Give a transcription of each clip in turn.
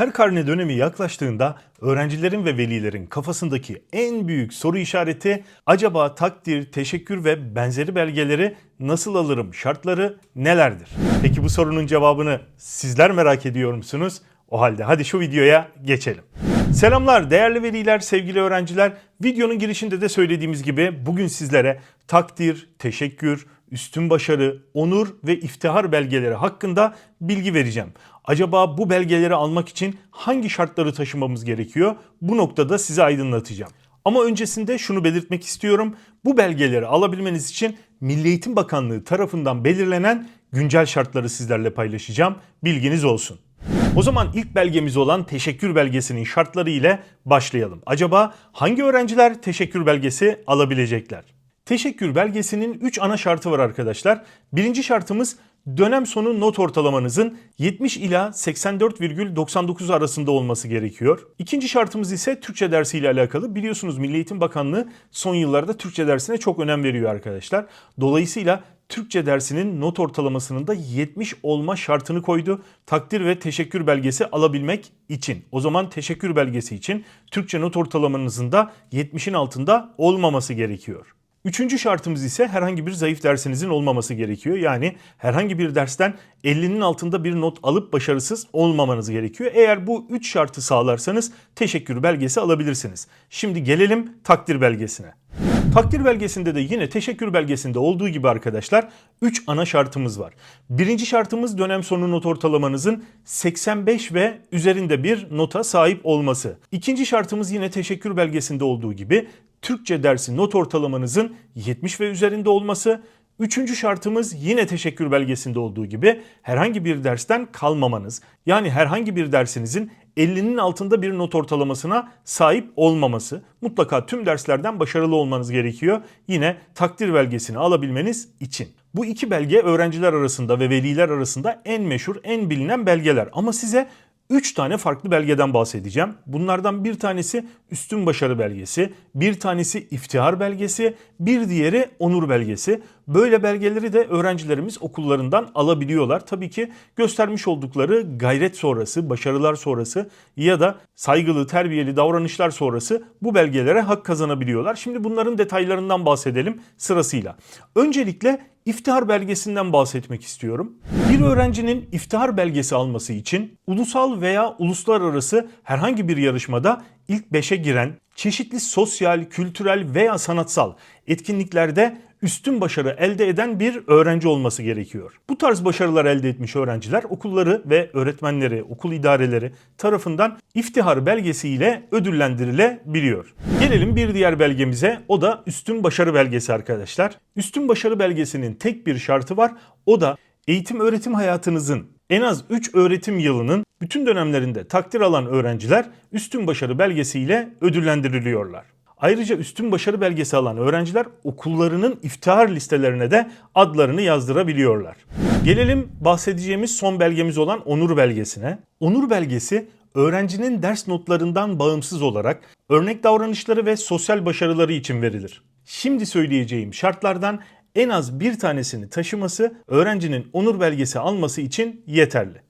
Her karne dönemi yaklaştığında öğrencilerin ve velilerin kafasındaki en büyük soru işareti acaba takdir, teşekkür ve benzeri belgeleri nasıl alırım, şartları nelerdir? Peki bu sorunun cevabını sizler merak ediyor musunuz? O halde hadi şu videoya geçelim. Selamlar değerli veliler, sevgili öğrenciler. Videonun girişinde de söylediğimiz gibi bugün sizlere takdir, teşekkür, üstün başarı, onur ve iftihar belgeleri hakkında bilgi vereceğim. Acaba bu belgeleri almak için hangi şartları taşımamız gerekiyor? Bu noktada size aydınlatacağım. Ama öncesinde şunu belirtmek istiyorum. Bu belgeleri alabilmeniz için Milli Eğitim Bakanlığı tarafından belirlenen güncel şartları sizlerle paylaşacağım. Bilginiz olsun. O zaman ilk belgemiz olan teşekkür belgesinin şartları ile başlayalım. Acaba hangi öğrenciler teşekkür belgesi alabilecekler? Teşekkür belgesinin 3 ana şartı var arkadaşlar. Birinci şartımız dönem sonu not ortalamanızın 70 ila 84,99 arasında olması gerekiyor. İkinci şartımız ise Türkçe dersiyle alakalı. Biliyorsunuz Milli Eğitim Bakanlığı son yıllarda Türkçe dersine çok önem veriyor arkadaşlar. Dolayısıyla Türkçe dersinin not ortalamasının da 70 olma şartını koydu. Takdir ve teşekkür belgesi alabilmek için. O zaman teşekkür belgesi için Türkçe not ortalamanızın da 70'in altında olmaması gerekiyor. Üçüncü şartımız ise herhangi bir zayıf dersinizin olmaması gerekiyor. Yani herhangi bir dersten 50'nin altında bir not alıp başarısız olmamanız gerekiyor. Eğer bu üç şartı sağlarsanız teşekkür belgesi alabilirsiniz. Şimdi gelelim takdir belgesine. Takdir belgesinde de yine teşekkür belgesinde olduğu gibi arkadaşlar 3 ana şartımız var. Birinci şartımız dönem sonu not ortalamanızın 85 ve üzerinde bir nota sahip olması. İkinci şartımız yine teşekkür belgesinde olduğu gibi Türkçe dersi not ortalamanızın 70 ve üzerinde olması. Üçüncü şartımız yine teşekkür belgesinde olduğu gibi herhangi bir dersten kalmamanız. Yani herhangi bir dersinizin 50'nin altında bir not ortalamasına sahip olmaması. Mutlaka tüm derslerden başarılı olmanız gerekiyor. Yine takdir belgesini alabilmeniz için. Bu iki belge öğrenciler arasında ve veliler arasında en meşhur, en bilinen belgeler. Ama size 3 tane farklı belgeden bahsedeceğim. Bunlardan bir tanesi üstün başarı belgesi, bir tanesi iftihar belgesi, bir diğeri onur belgesi. Böyle belgeleri de öğrencilerimiz okullarından alabiliyorlar. Tabii ki göstermiş oldukları gayret sonrası, başarılar sonrası ya da saygılı, terbiyeli davranışlar sonrası bu belgelere hak kazanabiliyorlar. Şimdi bunların detaylarından bahsedelim sırasıyla. Öncelikle iftihar belgesinden bahsetmek istiyorum. Bir öğrencinin iftihar belgesi alması için ulusal veya uluslararası herhangi bir yarışmada ilk 5'e giren çeşitli sosyal, kültürel veya sanatsal etkinliklerde üstün başarı elde eden bir öğrenci olması gerekiyor. Bu tarz başarılar elde etmiş öğrenciler okulları ve öğretmenleri, okul idareleri tarafından iftihar belgesiyle ödüllendirilebiliyor. Gelelim bir diğer belgemize. O da üstün başarı belgesi arkadaşlar. Üstün başarı belgesinin tek bir şartı var. O da eğitim öğretim hayatınızın en az 3 öğretim yılının bütün dönemlerinde takdir alan öğrenciler üstün başarı belgesiyle ödüllendiriliyorlar. Ayrıca üstün başarı belgesi alan öğrenciler okullarının iftihar listelerine de adlarını yazdırabiliyorlar. Gelelim bahsedeceğimiz son belgemiz olan onur belgesine. Onur belgesi öğrencinin ders notlarından bağımsız olarak örnek davranışları ve sosyal başarıları için verilir. Şimdi söyleyeceğim şartlardan en az bir tanesini taşıması öğrencinin onur belgesi alması için yeterli.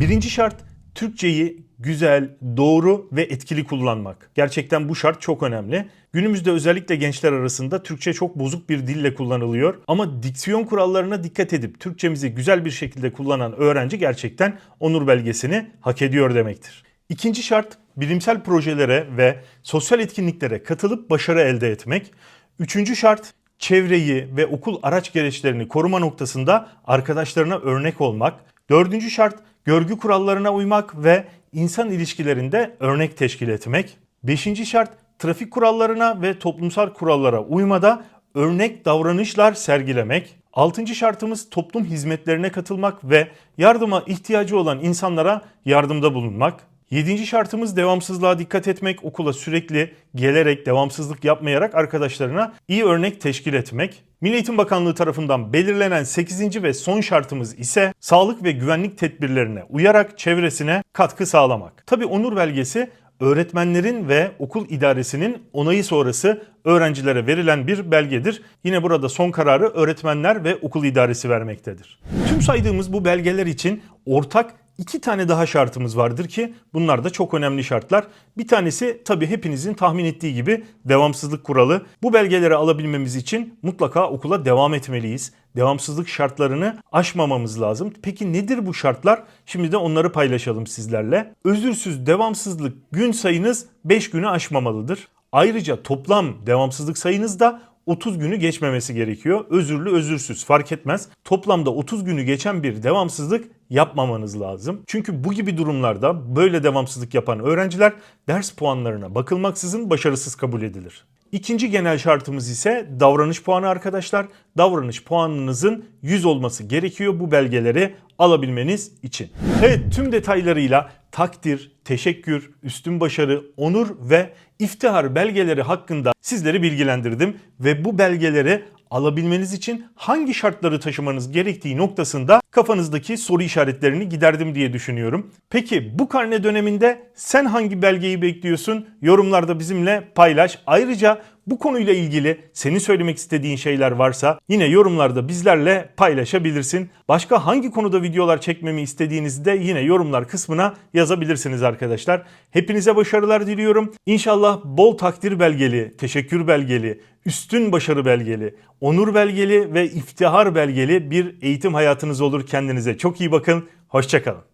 Birinci şart Türkçeyi güzel, doğru ve etkili kullanmak. Gerçekten bu şart çok önemli. Günümüzde özellikle gençler arasında Türkçe çok bozuk bir dille kullanılıyor. Ama diksiyon kurallarına dikkat edip Türkçemizi güzel bir şekilde kullanan öğrenci gerçekten onur belgesini hak ediyor demektir. İkinci şart bilimsel projelere ve sosyal etkinliklere katılıp başarı elde etmek. Üçüncü şart çevreyi ve okul araç gereçlerini koruma noktasında arkadaşlarına örnek olmak. Dördüncü şart görgü kurallarına uymak ve insan ilişkilerinde örnek teşkil etmek. Beşinci şart trafik kurallarına ve toplumsal kurallara uymada örnek davranışlar sergilemek. Altıncı şartımız toplum hizmetlerine katılmak ve yardıma ihtiyacı olan insanlara yardımda bulunmak. Yedinci şartımız devamsızlığa dikkat etmek, okula sürekli gelerek, devamsızlık yapmayarak arkadaşlarına iyi örnek teşkil etmek. Milli Eğitim Bakanlığı tarafından belirlenen 8. ve son şartımız ise sağlık ve güvenlik tedbirlerine uyarak çevresine katkı sağlamak. Tabi onur belgesi öğretmenlerin ve okul idaresinin onayı sonrası öğrencilere verilen bir belgedir. Yine burada son kararı öğretmenler ve okul idaresi vermektedir. Tüm saydığımız bu belgeler için ortak İki tane daha şartımız vardır ki bunlar da çok önemli şartlar. Bir tanesi tabii hepinizin tahmin ettiği gibi devamsızlık kuralı. Bu belgeleri alabilmemiz için mutlaka okula devam etmeliyiz. Devamsızlık şartlarını aşmamamız lazım. Peki nedir bu şartlar? Şimdi de onları paylaşalım sizlerle. Özürsüz devamsızlık gün sayınız 5 günü aşmamalıdır. Ayrıca toplam devamsızlık sayınız da 30 günü geçmemesi gerekiyor. Özürlü özürsüz fark etmez. Toplamda 30 günü geçen bir devamsızlık yapmamanız lazım. Çünkü bu gibi durumlarda böyle devamsızlık yapan öğrenciler ders puanlarına bakılmaksızın başarısız kabul edilir. İkinci genel şartımız ise davranış puanı arkadaşlar. Davranış puanınızın 100 olması gerekiyor bu belgeleri alabilmeniz için. Evet tüm detaylarıyla takdir, teşekkür, üstün başarı, onur ve iftihar belgeleri hakkında sizleri bilgilendirdim ve bu belgeleri alabilmeniz için hangi şartları taşımanız gerektiği noktasında kafanızdaki soru işaretlerini giderdim diye düşünüyorum. Peki bu karne döneminde sen hangi belgeyi bekliyorsun? Yorumlarda bizimle paylaş. Ayrıca bu konuyla ilgili senin söylemek istediğin şeyler varsa yine yorumlarda bizlerle paylaşabilirsin. Başka hangi konuda videolar çekmemi istediğinizi de yine yorumlar kısmına yazabilirsiniz arkadaşlar. Hepinize başarılar diliyorum. İnşallah bol takdir belgeli, teşekkür belgeli, üstün başarı belgeli, onur belgeli ve iftihar belgeli bir eğitim hayatınız olur. Kendinize çok iyi bakın. Hoşçakalın.